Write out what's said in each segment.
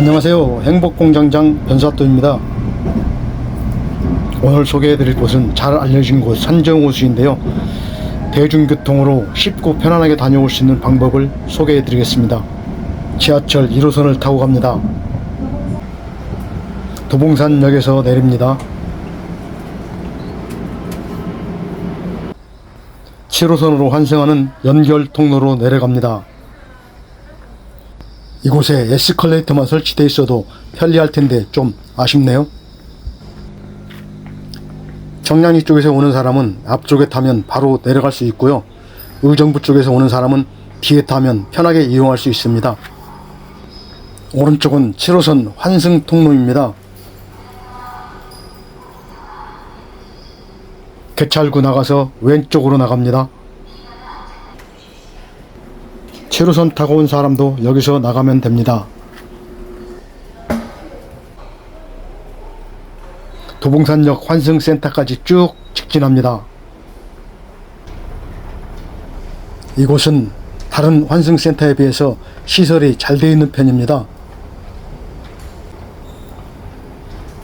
안녕하세요. 행복공장장 변사또입니다. 오늘 소개해드릴 곳은 잘 알려진 곳 산정호수인데요. 대중교통으로 쉽고 편안하게 다녀올 수 있는 방법을 소개해드리겠습니다. 지하철 1호선을 타고 갑니다. 도봉산역에서 내립니다. 7호선으로 환승하는 연결 통로로 내려갑니다. 이곳에 에스컬레이터만 설치되어 있어도 편리할 텐데 좀 아쉽네요. 정량리 쪽에서 오는 사람은 앞쪽에 타면 바로 내려갈 수 있고요. 의정부 쪽에서 오는 사람은 뒤에 타면 편하게 이용할 수 있습니다. 오른쪽은 7호선 환승 통로입니다. 개찰구 나가서 왼쪽으로 나갑니다. 7호선 타고 온 사람도 여기서 나가면 됩니다. 도봉산역 환승센터까지 쭉 직진합니다. 이곳은 다른 환승센터에 비해서 시설이 잘 되어 있는 편입니다.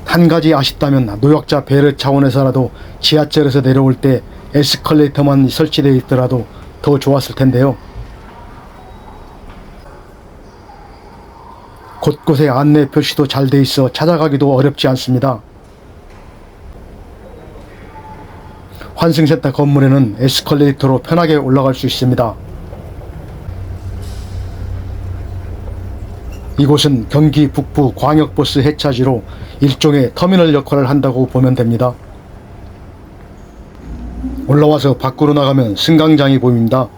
한 가지 아쉽다면 노약자 배려 차원에서라도 지하철에서 내려올 때 에스컬레이터만 설치되어 있더라도 더 좋았을 텐데요. 곳곳에 안내 표시도 잘 돼 있어 찾아가기도 어렵지 않습니다. 환승센터 건물에는 에스컬레이터로 편하게 올라갈 수 있습니다. 이곳은 경기 북부 광역버스 해차지로 일종의 터미널 역할을 한다고 보면 됩니다. 올라와서 밖으로 나가면 승강장이 보입니다.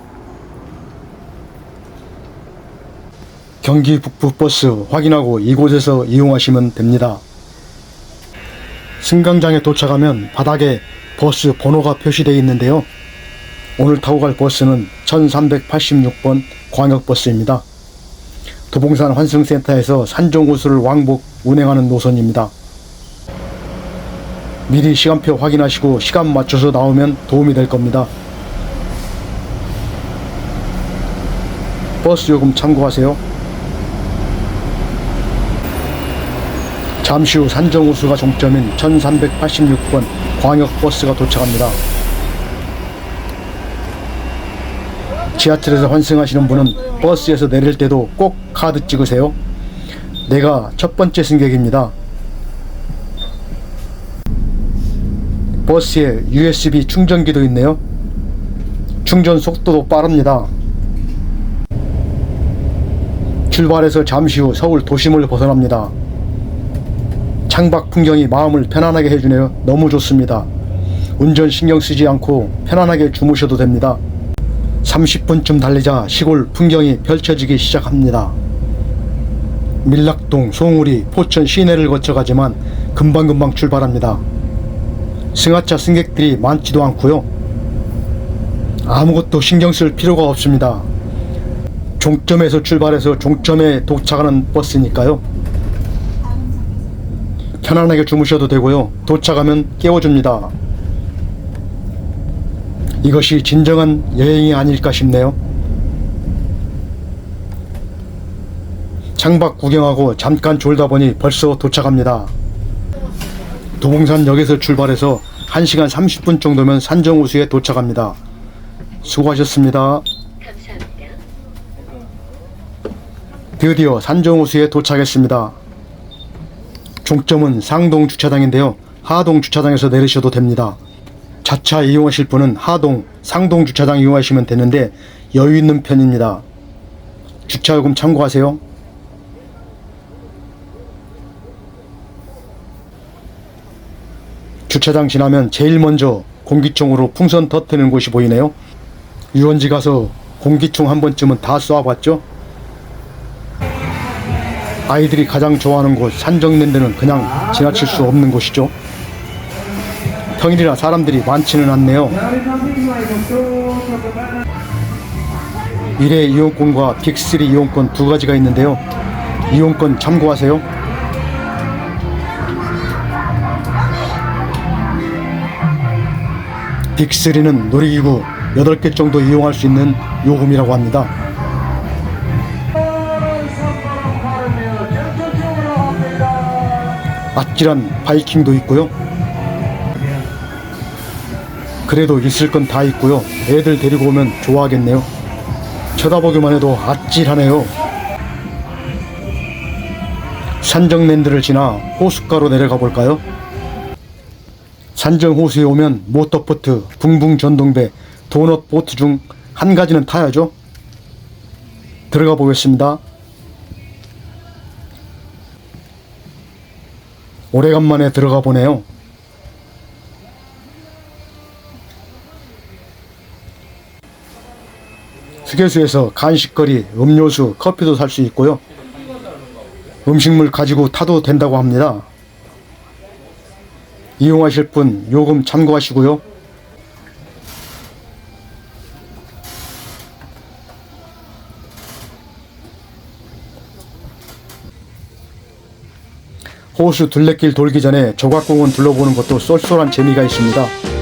경기 북부 버스 확인하고 이곳에서 이용하시면 됩니다. 승강장에 도착하면 바닥에 버스 번호가 표시되어 있는데요. 오늘 타고 갈 버스는 1386번 광역버스입니다. 도봉산 환승센터에서 산정호수를 왕복 운행하는 노선입니다. 미리 시간표 확인하시고 시간 맞춰서 나오면 도움이 될 겁니다. 버스 요금 참고하세요. 잠시 후 산정호수가 종점인 1386번 광역버스가 도착합니다. 지하철에서 환승하시는 분은 버스에서 내릴 때도 꼭 카드 찍으세요. 내가 첫 번째 승객입니다. 버스에 USB 충전기도 있네요. 충전 속도도 빠릅니다. 출발해서 잠시 후 서울 도심을 벗어납니다. 창밖 풍경이 마음을 편안하게 해주네요. 너무 좋습니다. 운전 신경 쓰지 않고 편안하게 주무셔도 됩니다. 30분쯤 달리자 시골 풍경이 펼쳐지기 시작합니다. 밀락동, 송우리, 포천 시내를 거쳐가지만 금방금방 출발합니다. 승하차 승객들이 많지도 않고요. 아무것도 신경 쓸 필요가 없습니다. 종점에서 출발해서 종점에 도착하는 버스니까요. 편안하게 주무셔도 되고요. 도착하면 깨워줍니다. 이것이 진정한 여행이 아닐까 싶네요. 창밖 구경하고 잠깐 졸다 보니 벌써 도착합니다. 도봉산역에서 출발해서 1시간 30분 정도면 산정호수에 도착합니다. 수고하셨습니다. 감사합니다. 드디어 산정호수에 도착했습니다. 종점은 상동 주차장인데요. 하동 주차장에서 내리셔도 됩니다. 자차 이용하실 분은 하동, 상동 주차장 이용하시면 되는데 여유 있는 편입니다. 주차요금 참고하세요. 주차장 지나면 제일 먼저 공기총으로 풍선 터트리는 곳이 보이네요. 유원지 가서 공기총 한 번쯤은 다 쏘아봤죠? 아이들이 가장 좋아하는 곳 산정랜드는 그냥 지나칠 수 없는 곳이죠. 평일이라 사람들이 많지는 않네요. 일회 이용권과 빅3 이용권 두 가지가 있는데요. 이용권 참고하세요. 빅3는 놀이기구 8개 정도 이용할 수 있는 요금이라고 합니다. 아찔한 바이킹도 있고요. 그래도 있을 건 다 있고요. 애들 데리고 오면 좋아하겠네요. 쳐다보기만 해도 아찔하네요. 산정랜드를 지나 호숫가로 내려가 볼까요? 산정 호수에 오면 모터보트, 붕붕 전동배, 도넛 보트 중 한 가지는 타야죠. 들어가 보겠습니다. 오래간만에 들어가 보네요. 휴게소에서 간식거리, 음료수, 커피도 살 수 있고요. 음식물 가지고 타도 된다고 합니다. 이용하실 분 요금 참고하시고요. 호수 둘레길 돌기 전에 조각공원 둘러보는 것도 쏠쏠한 재미가 있습니다.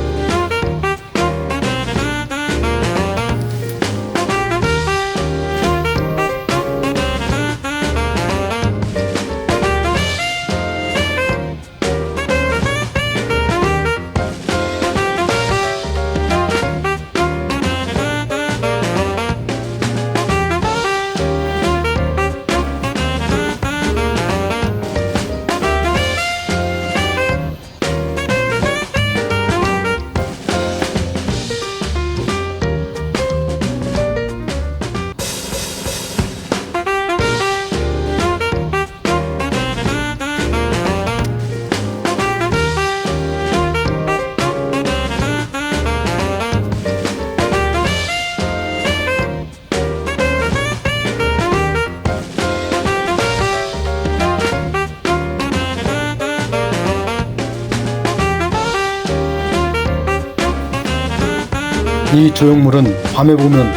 이 조형물은 밤에 보면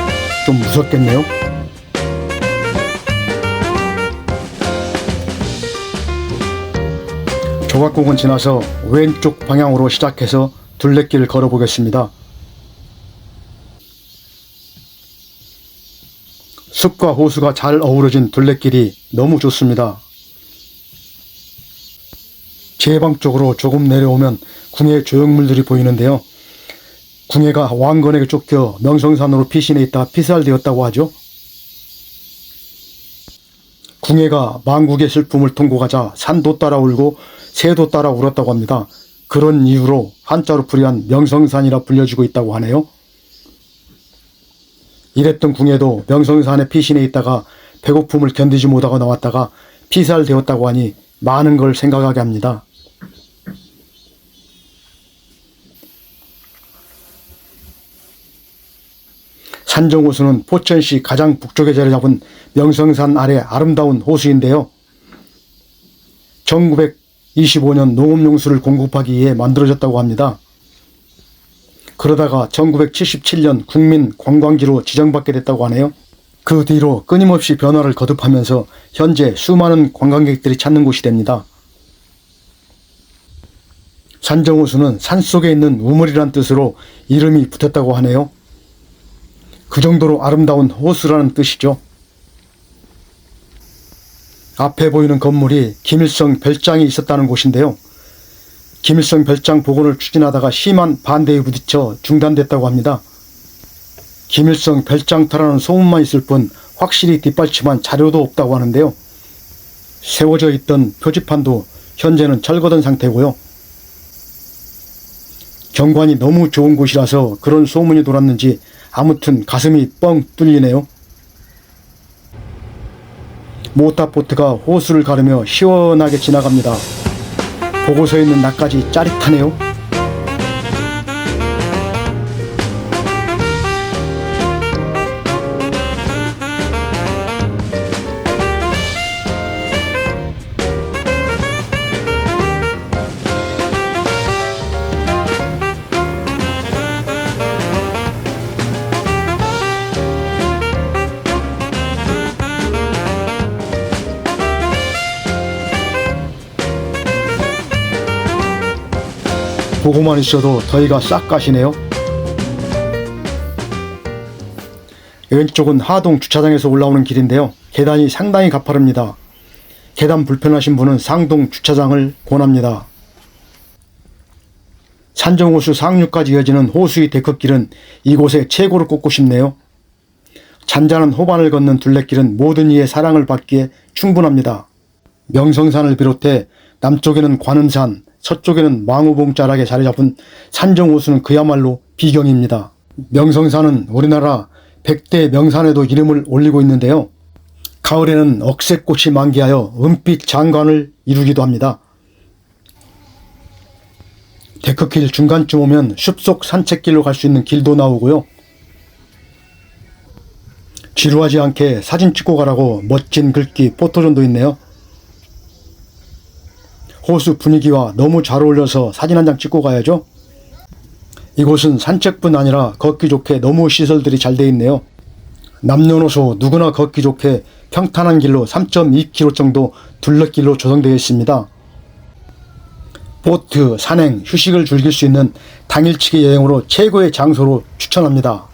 좀 무섭겠네요. 조각공원 지나서 왼쪽 방향으로 시작해서 둘레길을 걸어보겠습니다. 숲과 호수가 잘 어우러진 둘레길이 너무 좋습니다. 제 방 쪽으로 조금 내려오면 궁의 조형물들이 보이는데요. 궁예가 왕건에게 쫓겨 명성산으로 피신해 있다 피살되었다고 하죠. 궁예가 망국의 슬픔을 통곡하자 산도 따라 울고 새도 따라 울었다고 합니다. 그런 이유로 한자로 풀이한 명성산이라 불려지고 있다고 하네요. 이랬던 궁예도 명성산에 피신해 있다가 배고픔을 견디지 못하고 나왔다가 피살되었다고 하니 많은 걸 생각하게 합니다. 산정호수는 포천시 가장 북쪽에 자리 잡은 명성산 아래 아름다운 호수인데요. 1925년 농업용수를 공급하기 위해 만들어졌다고 합니다. 그러다가 1977년 국민 관광지로 지정받게 됐다고 하네요. 그 뒤로 끊임없이 변화를 거듭하면서 현재 수많은 관광객들이 찾는 곳이 됩니다. 산정호수는 산속에 있는 우물이란 뜻으로 이름이 붙었다고 하네요. 그 정도로 아름다운 호수라는 뜻이죠. 앞에 보이는 건물이 김일성 별장이 있었다는 곳인데요. 김일성 별장 복원을 추진하다가 심한 반대에 부딪혀 중단됐다고 합니다. 김일성 별장터라는 소문만 있을 뿐 확실히 뒷받침한 자료도 없다고 하는데요. 세워져 있던 표지판도 현재는 철거된 상태고요. 경관이 너무 좋은 곳이라서 그런 소문이 돌았는지 아무튼 가슴이 뻥 뚫리네요. 모타보트가 호수를 가르며 시원하게 지나갑니다. 보고 서 있는 나까지 짜릿하네요. 보고만 있어도 더위가 싹 가시네요. 왼쪽은 하동 주차장에서 올라오는 길인데요. 계단이 상당히 가파릅니다. 계단 불편하신 분은 상동 주차장을 권합니다. 산정호수 상류까지 이어지는 호수의 데크길은 이곳에 최고로 꼽고 싶네요. 잔잔한 호반을 걷는 둘레길은 모든 이의 사랑을 받기에 충분합니다. 명성산을 비롯해 남쪽에는 관음산, 서쪽에는 망우봉자락에 자리 잡은 산정호수는 그야말로 비경입니다. 명성산은 우리나라 100대 명산에도 이름을 올리고 있는데요. 가을에는 억새꽃이 만개하여 은빛 장관을 이루기도 합니다. 데크길 중간쯤 오면 숲속 산책길로 갈 수 있는 길도 나오고요. 지루하지 않게 사진 찍고 가라고 멋진 글귀 포토존도 있네요. 호수 분위기와 너무 잘 어울려서 사진 한 장 찍고 가야죠. 이곳은 산책뿐 아니라 걷기 좋게 너무 시설들이 잘 돼 있네요. 남녀노소 누구나 걷기 좋게 평탄한 길로 3.2km 정도 둘레길로 조성되어 있습니다. 보트, 산행, 휴식을 즐길 수 있는 당일치기 여행으로 최고의 장소로 추천합니다.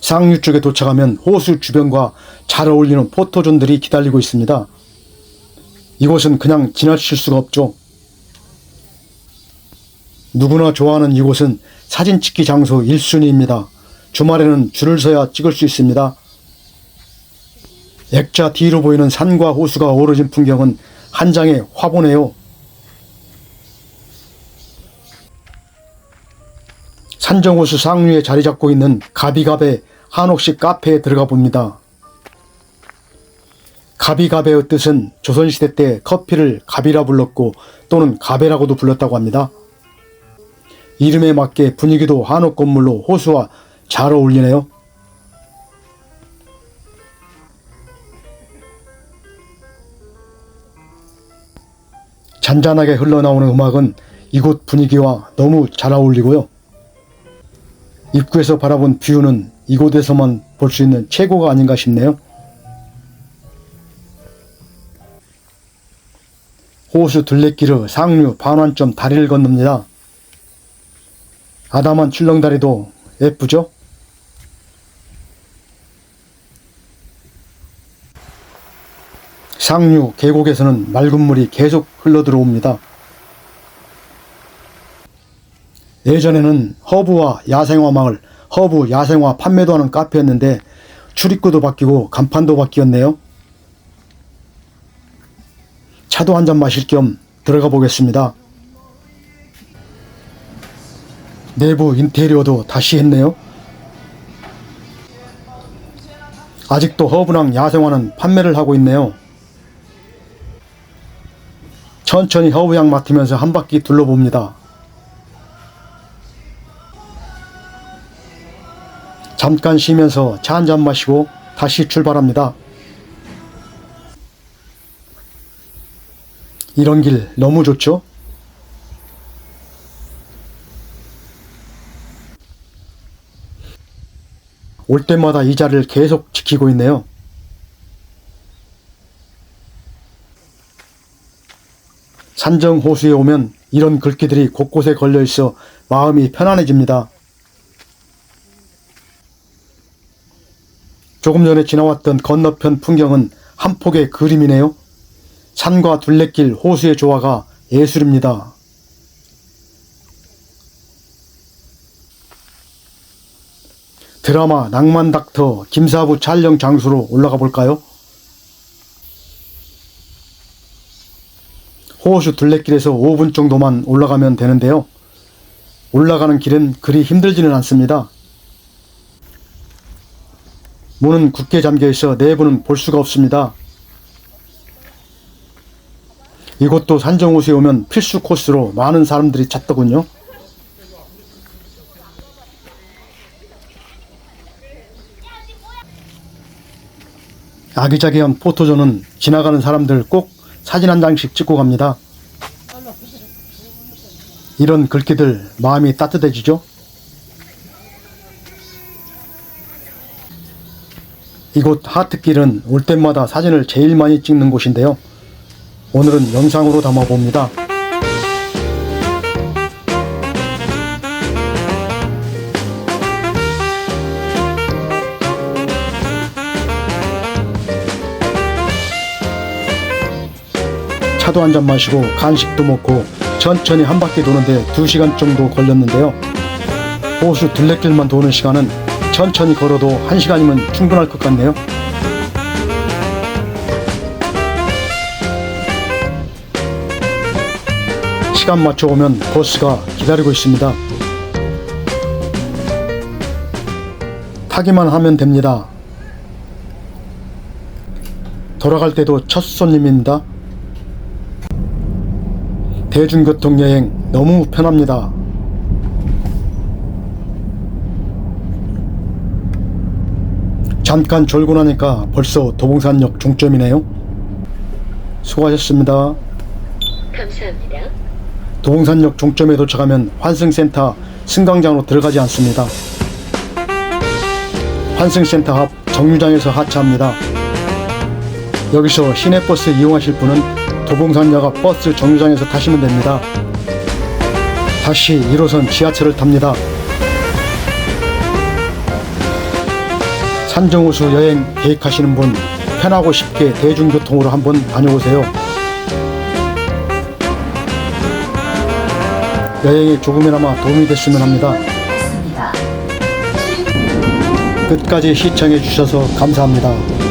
상류 쪽에 도착하면 호수 주변과 잘 어울리는 포토존들이 기다리고 있습니다. 이곳은 그냥 지나칠 수가 없죠. 누구나 좋아하는 이곳은 사진 찍기 장소 1순위입니다. 주말에는 줄을 서야 찍을 수 있습니다. 액자 뒤로 보이는 산과 호수가 어우러진 풍경은 한 장의 화보네요. 산정호수 상류에 자리 잡고 있는 가비갑의 한옥식 카페에 들어가 봅니다. 가비가베의 뜻은 조선시대 때 커피를 가비라 불렀고 또는 가베라고도 불렀다고 합니다. 이름에 맞게 분위기도 한옥 건물로 호수와 잘 어울리네요. 잔잔하게 흘러나오는 음악은 이곳 분위기와 너무 잘 어울리고요. 입구에서 바라본 뷰는 이곳에서만 볼 수 있는 최고가 아닌가 싶네요. 호수 둘레길의 상류 반환점 다리를 건넙니다. 아담한 출렁다리도 예쁘죠? 상류 계곡에서는 맑은 물이 계속 흘러들어옵니다. 예전에는 허브와 야생화 마을, 허브 야생화 판매도 하는 카페였는데 출입구도 바뀌고 간판도 바뀌었네요. 차도 한 잔 마실 겸 들어가 보겠습니다. 내부 인테리어도 다시 했네요. 아직도 허브랑 야생화는 판매를 하고 있네요. 천천히 허브향 맡으면서 한 바퀴 둘러봅니다. 잠깐 쉬면서 차 한 잔 마시고 다시 출발합니다. 이런 길 너무 좋죠? 올 때마다 이 자리를 계속 지키고 있네요. 산정 호수에 오면 이런 글귀들이 곳곳에 걸려 있어 마음이 편안해집니다. 조금 전에 지나왔던 건너편 풍경은 한 폭의 그림이네요. 산과 둘레길, 호수의 조화가 예술입니다. 드라마 낭만 닥터 김사부 촬영 장소로 올라가 볼까요? 호수 둘레길에서 5분 정도만 올라가면 되는데요. 올라가는 길은 그리 힘들지는 않습니다. 문은 굳게 잠겨 있어 내부는 볼 수가 없습니다. 이곳도 산정호수에 오면 필수 코스로 많은 사람들이 찾더군요. 아기자기한 포토존은 지나가는 사람들 꼭 사진 한 장씩 찍고 갑니다. 이런 글귀들 마음이 따뜻해지죠? 이곳 하트길은 올 때마다 사진을 제일 많이 찍는 곳인데요. 오늘은 영상으로 담아봅니다. 차도 한 잔 마시고 간식도 먹고 천천히 한 바퀴 도는데 2시간 정도 걸렸는데요. 호수 둘레길만 도는 시간은 천천히 걸어도 1시간이면 충분할 것 같네요. 시간 맞춰 오면 버스가 기다리고 있습니다. 타기만 하면 됩니다. 돌아갈 때도 첫 손님입니다. 대중교통 여행 너무 편합니다. 잠깐 졸고 나니까 벌써 도봉산역 종점이네요. 수고하셨습니다. 감사합니다. 도봉산역 종점에 도착하면 환승센터 승강장으로 들어가지 않습니다. 환승센터 앞 정류장에서 하차합니다. 여기서 시내버스 이용하실 분은 도봉산역 앞 버스 정류장에서 타시면 됩니다. 다시 1호선 지하철을 탑니다. 산정호수 여행 계획하시는 분 편하고 쉽게 대중교통으로 한번 다녀오세요. 여행에 조금이나마 도움이 됐으면 합니다. 끝까지 시청해 주셔서 감사합니다.